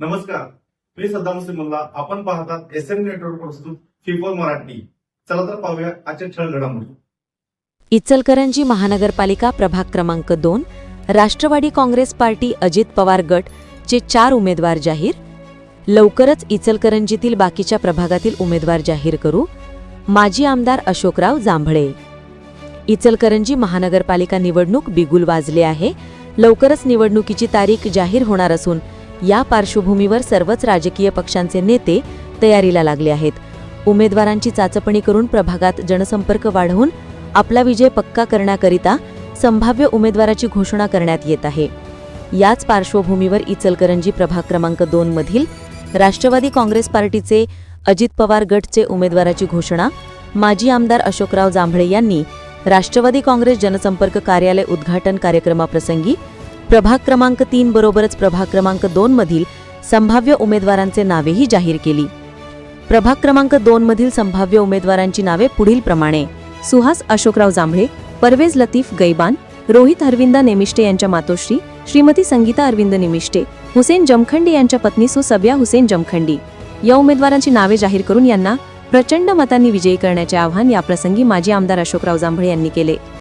नमस्कार. मी सद्दाम सिमल्ला आपण पाहतात एस एम नेटवर्क प्रस्तुत फिफोर मराठी. चला तर पाहूया आजच्या ठळ घडामोडी. इचलकरंजी महानगरपालिका प्रभाग क्रमांक दोन राष्ट्रवादी काँग्रेस पार्टी अजित पवार गट चे चार उमेदवार जाहीर. लवकरच इचलकरंजीतील बाकीच्या प्रभागातील उमेदवार जाहीर करू. माजी आमदार अशोकराव जांभळे. इचलकरंजी महानगरपालिका निवडणूक बिगुल वाजले आहे. लवकरच निवडणुकीची तारीख जाहीर होणार असून या पार्श्वभूमीवर सर्वच राजकीय पक्षांचे नेते तयारीला लागले आहेत. उमेदवारांची चाचपणी करून प्रभागात जनसंपर्क वाढवून आपला विजय पक्का करण्याकरिता संभाव्य उमेदवाराची घोषणा करण्यात येत आहे. याच पार्श्वभूमीवर इचलकरंजी प्रभाग क्रमांक दोन मधील राष्ट्रवादी काँग्रेस पार्टीचे अजित पवार गटचे उमेदवाराची घोषणा माजी आमदार अशोकराव जांभळे यांनी राष्ट्रवादी काँग्रेस जनसंपर्क कार्यालय उद्घाटन कार्यक्रमाप्रसंगी प्रभाग क्रमांक तीन बरोबरच प्रभाग क्रमांक दोन मधील संभाव्य उमेदवारांचे नावेही जाहीर केली. प्रभाग क्रमांक दोन मधील संभाव्य उमेदवारांची नावे पुढीलप्रमाणे सुहास अशोकराव जांभळे परवेज लतीफ गैबान रोहित अरविंदा नेमिष्टे यांच्या मातोश्री श्रीमती संगीता अरविंद निमिष्टे हुसेन जमखंडी यांच्या पत्नी सु हुसेन जमखंडी. या उमेदवारांची नावे जाहीर करून यांना प्रचंड मतांनी विजयी करण्याचे आवाहन याप्रसंगी माजी आमदार अशोकराव जांभळे यांनी केले.